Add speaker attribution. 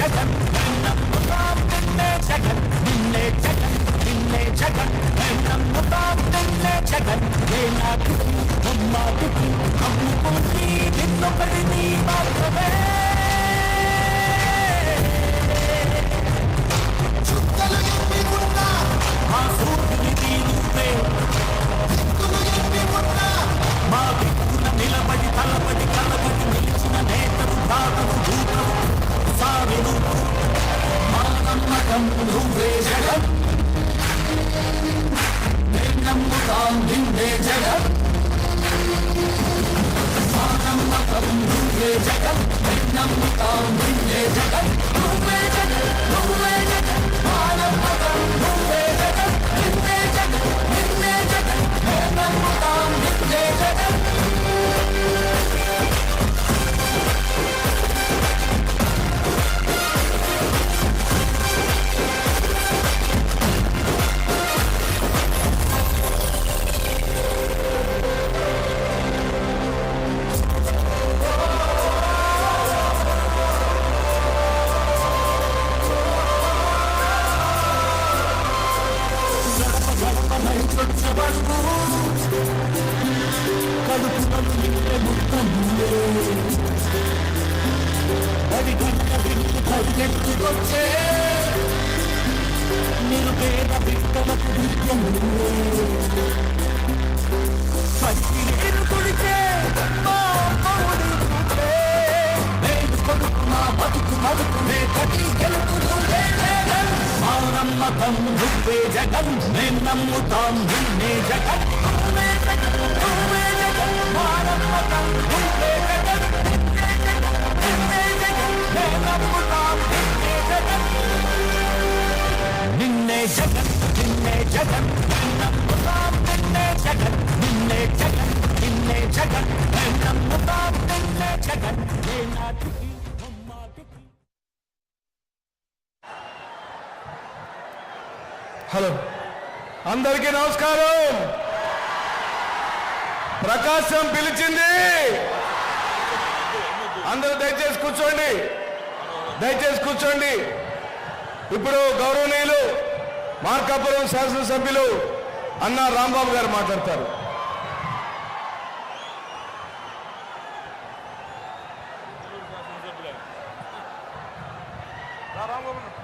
Speaker 1: జగన్ మేం నమ్ముతాం నిన్నే జగన్ నిన్నే జగన్ నిన్నే జగన్ మేం నమ్ముతాం నిన్నే జగన్ ఏ నాటికి అమ్మాటికి అమ్ముకుంది నమ్మకం నువ్వే జగన్ మేం నమ్ముతాం నిన్నే జగన్ మా నువ్వే జగన్ మేం నిన్నే జగన్ కడుపులను నిండే ముత్తములే పది గంట వింటు పరిగెత్తుకొచ్చే నిరుపేద బిడ్డలకు విద్యములే పచ్చి నీరు కుడిచే మా పౌడి కొడుకు మా బతుకు మడుకునే కటి గెలుపు మతం నమ్మకం నువ్వే జగన్ మేం నమ్ముతాం నిన్నే జగం. జగన్ నిన్నే జగన్ నిన్నే జగన్
Speaker 2: హలో. అందరికీ నమస్కారం. ప్రకాశం పిలిచింది. అందరూ దయచేసి కూర్చోండి. దయచేసి కూర్చోండి. ఇప్పుడు గౌరవనీయులు మార్కాపురం శాసనసభ్యులు అన్న రాంబాబు గారు మాట్లాడతారు. రాంబాబు.